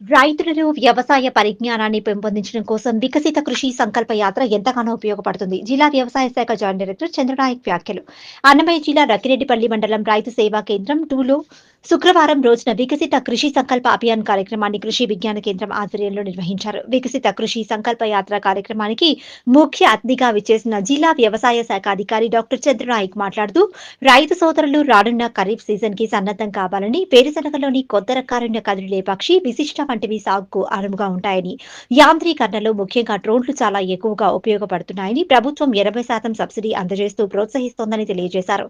రైతులలో వ్యవసాయ పరిజ్ఞానాన్ని పెంపొందించడం కోసం వికసిత కృషి సంకల్ప యాత్ర ఎంతగానో ఉపయోగపడుతుంది. జిల్లా వ్యవసాయ శాఖ జాయింట్ డైరెక్టర్ చంద్రనాయక్ వ్యాఖ్యలు. అన్నమయ్య జిల్లా రకిరెడ్డిపల్లి మండలం రైతు సేవా కేంద్రం టూలో శుక్రవారం రోజున వికసిత కృషి సంకల్ప అభియాన్ కార్యక్రమాన్ని కృషి విజ్ఞాన కేంద్రం ఆధ్వర్యంలో నిర్వహించారు. వికసిత కృషి సంకల్ప యాత్ర కార్యక్రమానికి ముఖ్య అతిథిగా విచ్చేసిన జిల్లా వ్యవసాయ శాఖ అధికారి డాక్టర్ చంద్రనాయక్ మాట్లాడుతూ రైతు సోదరులు రానున్న ఖరీఫ్ సీజన్కి సన్నద్ధం కావాలని వేరుశనగలోని కొత్త రకారుణ్య కదిలే పక్షి విశిష్ట వంటివి సాగుకు అనువుగా ఉంటాయని. యాంత్రీకరణలో ముఖ్యంగా డ్రోన్లు చాలా ఎక్కువగా ఉపయోగపడుతున్నాయని ప్రభుత్వం ఎనభై శాతం సబ్సిడీ అందజేస్తూ ప్రోత్సహిస్తోందని తెలియజేశారు.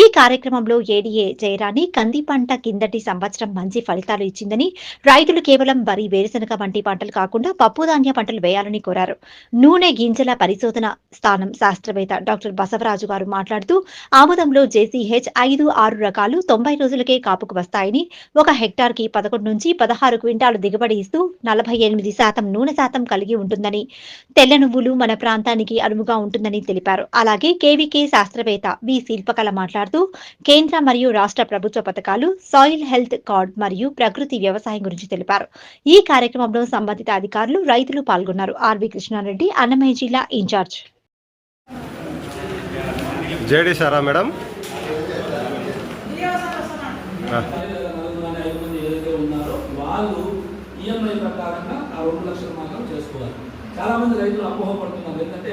ఈ కార్యక్రమంలో ఏడీఏ జయరాణి కంది పంట కిందటి సంవత్సరం మంచి ఫలితాలు ఇచ్చిందని రైతులు కేవలం వరి వేరుశనగ వంటి పంటలు కాకుండా పప్పు ధాన్య పంటలు వేయాలని కోరారు. నూనె గింజల పరిశోధన స్థానం శాస్త్రవేత్త డాక్టర్ బసవరాజు గారు మాట్లాడుతూ ఆముదంలో జేసీహెచ్ ఐదు ఆరు రకాలు తొంభై రోజులకే కాపుకు వస్తాయని ఒక హెక్టార్కి పదకొండు నుంచి పదహారు క్వింటాలు దిగుబడి ఇస్తూ నలభై ఎనిమిది శాతం నూనె శాతం కలిగి ఉంటుందని తెల్ల నువ్వులు మన ప్రాంతానికి అనువుగా ఉంటుందని తెలిపారు. అలాగే కేవీకే శాస్త్రవేత్త వి. శిల్పకళ మాట్లాడుతూ కేంద్ర మరియు రాష్ట్ర ప్రభుత్వ పథకాలు సాయిల్ హెల్త్ కార్డ్ మరియు ప్రకృతి వ్యవసాయం గురించి తెలిపారు. ఈ కార్యక్రమంలో సంబంధిత అధికారులు రైతులు పాల్గొన్నారు. ఆర్వి కృష్ణారెడ్డి అన్నమయ్య జిల్లా ఇన్ఛార్జ్. జేడీ సారా మేడం ఆ, నలుగురు ఐదు మంది ఏదైతే ఉన్నారో వాళ్ళు నిబంధనల ప్రకారంగా ఆ రెండు లక్షలు మాత్రం చేసుకోవాలి. చాలా మంది రైతులు అపోహపడుతున్నారు. ఏంటంటే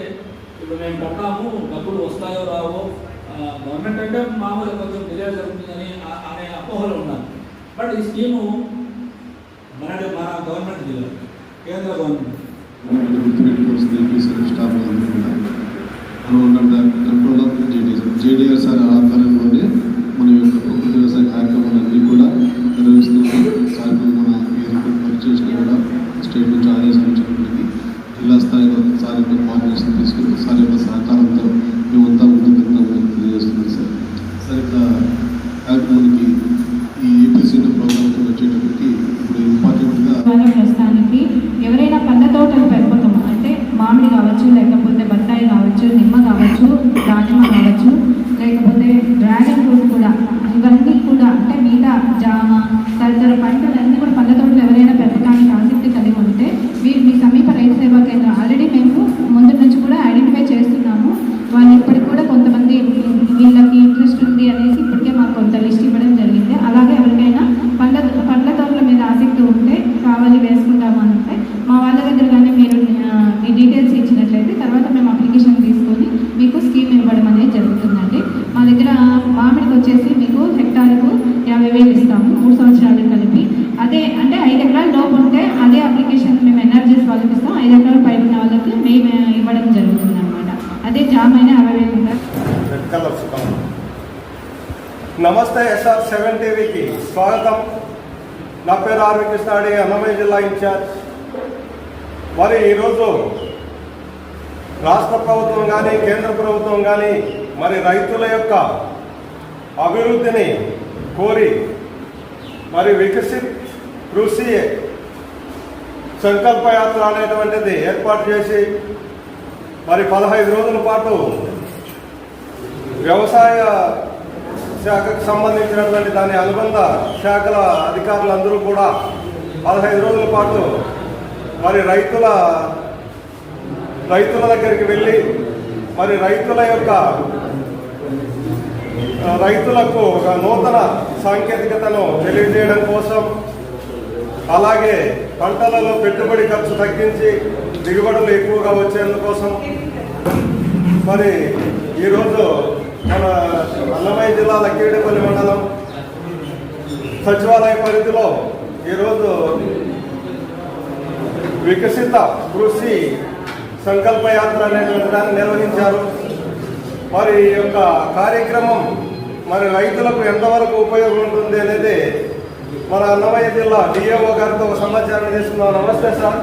ఇప్పుడు మేము కట్టాము డబ్బులు వస్తాయో రావో గవర్నమెంట్ అంటే మామూలుగా కొంచెం డిలే జరుగుతుందని అనే అపోహలు ఉన్నారు. బట్ ఈ స్కీము మన మన గవర్నమెంట్ జిల్లా కేంద్ర గవర్నమెంట్. జేడీఆర్ సార్ ఆధ్వర్యంలోనే మన యొక్క ప్రకృతి వ్యవసాయ కార్యక్రమాలన్నీ కూడా నిర్వహిస్తూ సార్ మన ఈ రిపోర్ట్ పనిచేసిన కూడా స్టేట్ నుంచి ఆదేశాలు వచ్చినప్పటికీ జిల్లా స్థాయిలో సార్ యొక్క కోఆర్డినేషన్ తీసుకుని సార్ యొక్క సహకారంతో మేమంతా ముందుకు వెళ్తామని తెలియజేస్తున్నాం సార్ సార్ ఇక్కడ కార్యక్రమానికి ఈ ఏపీసీ ప్రోగ్రామ్కి వచ్చేటప్పటికి ఇప్పుడు ఇంపార్టెంట్గా మన ప్రస్తుతానికి ఎవరైనా పండ్ల తోటలు పెరుగుతాము అంటే మామిడి కావచ్చు లేకపోతే బత్తాయి కావచ్చు నిమ్మ కావచ్చు దానిమ్మ కావచ్చు లేకపోతే డ్రాగన్ ఫ్రూట్ కూడా ఇవన్నీ కూడా అంటే మిగతా జామ తదితర పంటలన్నీ కూడా పండ్ల తోటలు ఎవరైనా పెరగడానికి ఆసక్తి కలిగి ఉంటే మీరు మీ సమీప రైతు సేవా కేంద్రం ఆల్రెడీ మేము ముందు నుంచి కూడా ఐడెంటిఫై చేస్తున్నాము వాళ్ళు ఇప్పటికి కూడా కొంతమంది వీళ్ళకి ఇంట్రెస్ట్ ఉంది అనేసి ఇప్పటికే మాకు కొంత లిస్ట్ ఇవ్వడం జరిగింది అలాగే ఎవరికైనా పండ్ల పండ్ల తోటల మీద ఆసక్తి ఉంటే కావాలి వేసుకుంటాము అని అంటే మా వాళ్ళ దగ్గర కానీ మీరు ఆ, మీ డీటెయిల్స్ ఇచ్చినట్లయితే తర్వాత మేము అప్లికేషన్ తీసుకొని మీకు స్కీమ్ ఇవ్వడం అనేది జరుగుతుందండి మా దగ్గర మామిడికి వచ్చేసి మీకు హెక్టార్కు యాభై వేలు ఇస్తాము మూడు సంవత్సరాలు కలిపి అదే అంటే ఐదు ఎకరాల లోపు ఉంటే అదే అప్లికేషన్ మేము ఎన్ఆర్జీఎస్ వాళ్ళకి ఇస్తాం ఐదు ఎకరాల పై ఉన్న వాళ్ళకి మేము ఇవ్వడం జరుగుతుంది అనమాట అదే జామ్ అయినా అరవై వేలు నమస్తే ఎస్ఆర్ సెవెన్ టీవీకి స్వాగతం. నా పేరు ఆర్వి కృష్ణాడి అన్నమయ్య జిల్లా ఇన్ఛార్జ్. మరి ఈరోజు రాష్ట్ర ప్రభుత్వం కానీ కేంద్ర ప్రభుత్వం కానీ మరి రైతుల యొక్క అభివృద్ధిని కోరి మరి వికసిత్ కృషి సంకల్పయాత్ర అనేటువంటిది ఏర్పాటు చేసి మరి పదహైదు రోజుల పాటు వ్యవసాయ శాఖకు సంబంధించినటువంటి దాని అనుబంధ శాఖల అధికారులందరూ కూడా పదహైదు రోజుల పాటు మరి రైతుల రైతుల దగ్గరికి వెళ్ళి మరి రైతుల యొక్క రైతులకు ఒక నూతన సాంకేతికతను తెలియజేయడం కోసం అలాగే పంటలలో పెట్టుబడి ఖర్చు తగ్గించి దిగుబడులు ఎక్కువగా వచ్చేందుకోసం మరి ఈరోజు మన అన్నమయ్య జిల్లా లక్కిరెడ్డిపల్లి మండలం సచివాలయ పరిధిలో ఈరోజు వికసిత కృషి సంకల్ప యాత్ర అనేటువంటి దాన్ని నిర్వహించారు. మరి ఈ యొక్క కార్యక్రమం మరి రైతులకు ఎంతవరకు ఉపయోగం ఉంటుంది అనేది మన అన్నమయ్య జిల్లా డిఏఓ గారితో ఒక సమాచారం తీసుకున్నాం. నమస్తే సార్.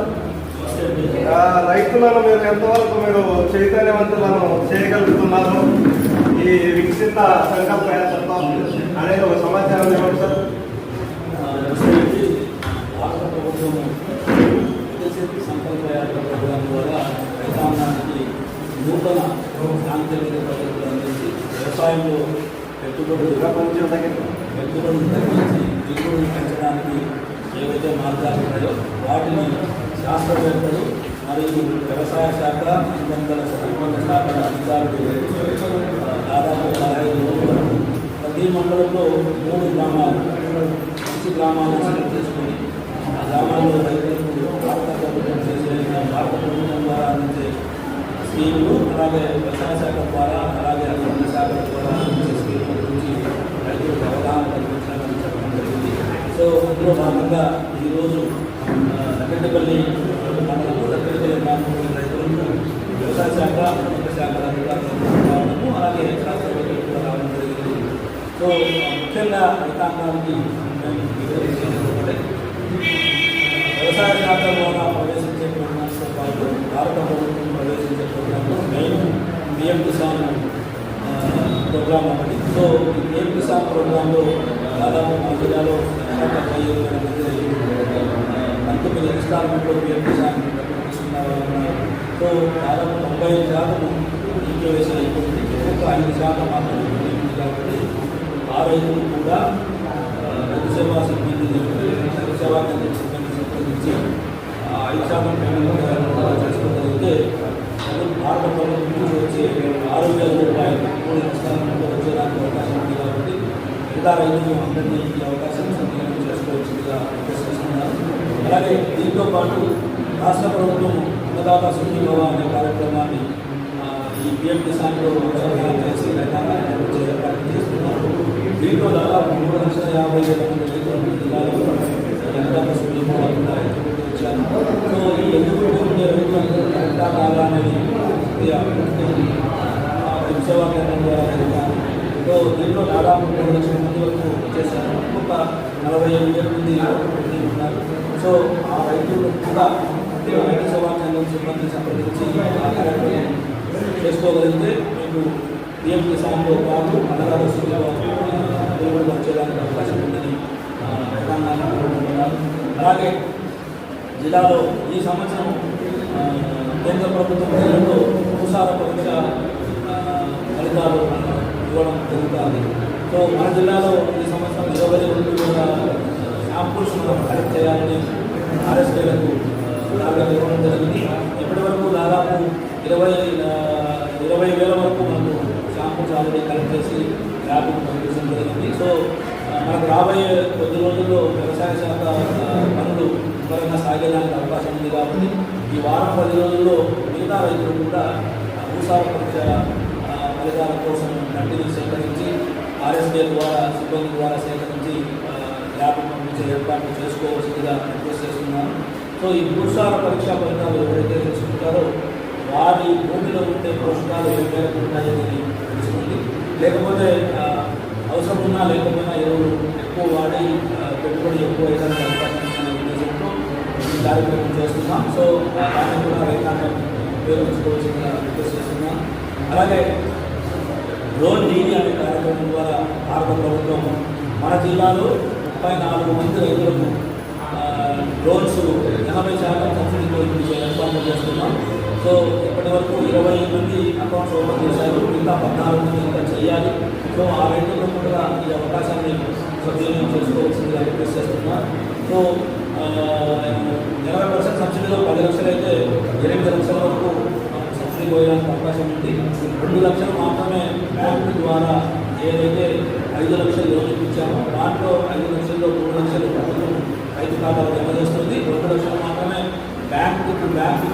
రైతులను మీరు ఎంతవరకు మీరు చైతన్యవంతులను చేయగలుగుతున్నారు? ఈ వికసిత సంకల్ప యాత్రతో అనేది ఒక సమాచారం ఇవ్వండి సార్. రాష్ట్ర ప్రభుత్వం వికసిత్ సంకల్ప యాత్ర ప్రోగ్రాం ద్వారా రైతాంగానికి నూతన సాంకేతిక పద్ధతులు అందించి వ్యవసాయంలో పెట్టుబడులు పెట్టుబడులు తగ్గించి దిగుబడి పెంచడానికి ఏవైతే మార్గాలు ఉన్నాయో వాటిని శాస్త్రవేత్తలు మరియు వ్యవసాయ శాఖ అనుబంధ సంబంధ శాఖల అధికారులు దాదాపు పదహైదు రోజుల ప్రతి మండలంలో మూడు గ్రామాలు మంచి గ్రామాలను సెలెక్ట్ చేసుకొని ఆ గ్రామాల్లో రైతులకు భారత ప్రభుత్వం చేసే భారత ప్రభుత్వం ద్వారా అందించే స్కీములు అలాగే వ్యవసాయ శాఖ ద్వారా అలాగే అనుబంధ శాఖల ద్వారా అందించే స్కీముల గురించి రైతులకు సో అందులో భాగంగా ఈరోజు దగ్గరపల్లి మండలంలో దగ్గరపల్లి గ్రామంలోని రైతులకు వ్యవసాయ శాఖ ప్రభుత్వ శాఖ అధికారులు రావడము అలాగే శాస్త్రవేత్తలు కూడా రావడం జరిగింది. సో ముఖ్యంగా రైతాంగానికి వ్యవసాయ శాఖ ద్వారా ప్రవేశించే ప్రోగ్రామ్స్తో పాటు భారత ప్రభుత్వం ప్రవేశించే ప్రోగ్రాంలో మెయిన్ పిఎం కిసాన్ ప్రోగ్రామ్ ఒకటి. సో ఈ పిఎం కిసాన్ ప్రోగ్రాంలో దాదాపు మన జిల్లాలో నూట డెబ్బై పంతొమ్మిది ఇన్స్టాల్మెంట్లో పిఎంపీ కిసాన్ తీసుకున్న వాళ్ళు ఉన్నారు సో దాదాపు తొంభై ఐదు శాతం ఈకేవైసీ అయిపోయింది. ఒక ఐదు శాతం మాత్రమే కాబట్టి ఆ రైతులు కూడా రైతు సేవా సిబ్బంది రైతు సేవా కేంద్ర సిబ్బంది సంప్రదించి ఐదు శాతం పేమెంట్ చేసుకోగలిగితే భారత ప్రభుత్వం నుంచి వచ్చే ఆరు వేల రూపాయలు మూడు ఇన్స్టాల్మెంట్లో వచ్చేదానికి అవకాశం ఉంది కాబట్టి మిగతా రైతులు అందరినీ ఈ అవకాశం సద్వినియోగం చేసుకోవచ్చుగా ప్రశ్నిస్తున్నారు అలాగే దీంతో పాటు రాష్ట్ర ప్రభుత్వం అన్నదాత సుఖీభవ అనే కార్యక్రమాన్ని ఆ, ఈ పిఎం కిసాన్లో భాగంగా చేసి రైతాంగాన్ని వచ్చే ఏర్పాటు చేస్తున్నారు. దీంట్లో దాదాపు మూడు లక్షల యాభై వేల మంది రైతులు జిల్లాలో అన్నదాత సుఖీభవ కింద ఎన్నుకుంటూ వచ్చారు సో ఈ ఎన్నుకుంటూ ఉండే రైతులు కరెక్టా కాదా అనేది సేవా కేంద్రం ద్వారా జరుగుతారు దీంట్లో దాదాపు మూడు లక్షల మంది వరకు వచ్చేసారు. ఒక్కొక్క నలభై ఐదు వేల మంది ఉన్నారు. సో ఆ రైతులు కూడా రైతు సేవా కేంద్రం సిబ్బంది సంప్రదించి చేసుకోగలిగితే మీకు పిఎం కిసాన్లో పాటు అన్నదాత దిగుబడి వచ్చేదానికి అవకాశం ఉందని ఆ, కోరుకుంటున్నారు అలాగే జిల్లాలో ఈ సంవత్సరం కేంద్ర ప్రభుత్వం జిల్లాలో భూసార పరీక్ష ఫలితాలు ఇవ్వడం జరుగుతుంది. సో మన జిల్లాలో ఈ సంవత్సరం ఇరవై రెండు కూడా శాంపుల్స్ మనం కలెక్ట్ చేయాలని ఆర్ఎస్కేలకు టార్గెట్ ఇవ్వడం జరిగింది. ఇప్పటి వరకు దాదాపు ఇరవై ఇరవై వేల వరకు మనకు శాంపుల్స్ ఆల్రెడీ కలెక్ట్ చేసి ల్యాబ్కు పంపించడం జరిగింది. సో మనకు రాబోయే కొద్ది రోజుల్లో వ్యవసాయ శాఖ పనులు త్వరగా సాగేదానికి అవకాశం ఉంది కాబట్టి ఈ వారం పది రోజుల్లో మిగతా రైతులు కూడా భూసార పరీక్ష ఫలితాల కోసం నటులు సేకరించి ఆర్ఎస్కే ద్వారా సిబ్బంది ద్వారా సేకరించి ల్యాబ్ పంపించే ఏర్పాట్లు చేసుకోవాల్సిందిగా రిక్వెస్ట్ చేస్తున్నాను. సో ఈ భూసార పరీక్ష ఫలితాలు ఎవరైతే తెలుసుకుంటారో వారి భూమిలో ఉండే పోషకాలు ఏ మేరకు ఉంటాయని తెలుస్తుంది లేకపోతే అవసరం ఉన్నా లేకపోయినా ఎరువులు ఎక్కువ వాడి పెట్టుబడి ఎక్కువ అయ్యేదానికి ఉద్దేశంతో ఈ కార్యక్రమం చేస్తున్నాం. సో దాన్ని కూడా రైతాంగం ఉపయోగించుకోవాల్సిందిగా రిక్వెస్ట్ చేస్తున్నాం అలాగే డ్రోన్ డీడీ అనే కార్యక్రమం ద్వారా భారత ప్రభుత్వం మన జిల్లాలో ముప్పై నాలుగు మంది రైతులకు డ్రోన్స్ ఎనభై శాతం సబ్సిడీతో ఇప్పించే ఏర్పాట్లు చేస్తున్నాం. సో ఇప్పటి వరకు ఇరవై మంది అకౌంట్స్ ఓపెన్ చేశారు. ఇంకా పద్నాలుగు మంది ఇంకా చేయాలి. సో ఆ రైతులకు కూడా ఈ అవకాశాన్ని సద్వినియోగం చేసుకోవాల్సిందిగా రిక్వెస్ట్ చేస్తున్నా. సో ఇరవై ఎనభై పర్సెంట్ సబ్సిడీలో పది లక్షలు అయితే ఎనిమిది లక్షల వరకు మనకు పోయడానికి అవకాశం ఉంది. రెండు లక్షలు మాత్రమే బ్యాంకు ద్వారా ఏదైతే ఐదు లక్షలు లోన్ ఇప్పించామో దాంట్లో ఐదు లక్షల్లో మూడు లక్షలు ప్రభుత్వం రైతు ఖాతాలు జమ చేస్తుంది రెండు లక్షలు మాత్రమే బ్యాంకు బ్యాంకు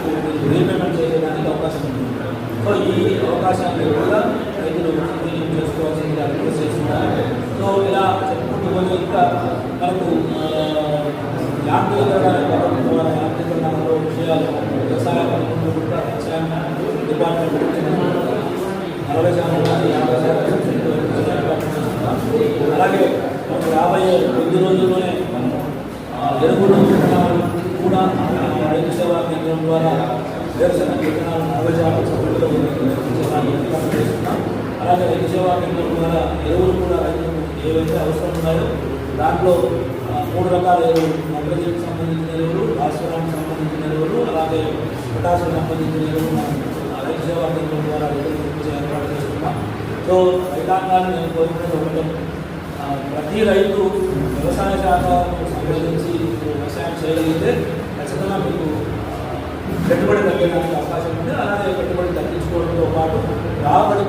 రీపేమెంట్ చేయడానికి అవకాశం ఉంది. సో ఈ అవకాశాన్ని కూడా రైతులు వినియోగం చేసుకోవాల్సిందిగా రిక్వెస్ట్ చేస్తున్నారు. సో ఇలా చెప్పుకుంటూ పోతే ఇంకా మనకు యాంత్రీకరణ ద్వారా యాంత్రీకరణలో విషయాలు వ్యవసాయ పథకంలో నలభై శాతం కానీ యాభై శాతం అలాగే ఒక రాబోయే కొద్ది రోజుల్లోనే ఎరువులు విత్తనాలు కూడా ఆ, రైతు సేవా కేంద్రం ద్వారా వేరుశనగ విత్తనాలు నలభై శాతం సబ్సిడీతో చేస్తున్నాం. అలాగే రైతు సేవా కేంద్రం ద్వారా ఎరువులు కూడా రైతులకు ఏవైతే అవసరం ఉన్నాయో దాంట్లో మూడు రకాల ఎరువులు నత్రజనికి సంబంధించిన ఎరువులు భాస్వరానికి సంబంధించిన ఎరువులు అలాగే పొటాషియం సంబంధించిన ఎరువులు మనం ద్వారా రైతులకు ఏర్పాటు చేస్తున్నాం సో రైతాంగాన్ని నేను కోరుకునేది ఒకటే. ప్రతి రైతు వ్యవసాయ శాఖ సంబంధించి వ్యవసాయం చేయగలిగితే ఖచ్చితంగా మీకు పెట్టుబడి తగ్గడానికి అవకాశం ఉంది. అలాగే పెట్టుబడి తగ్గించుకోవడంతో పాటు రాబడి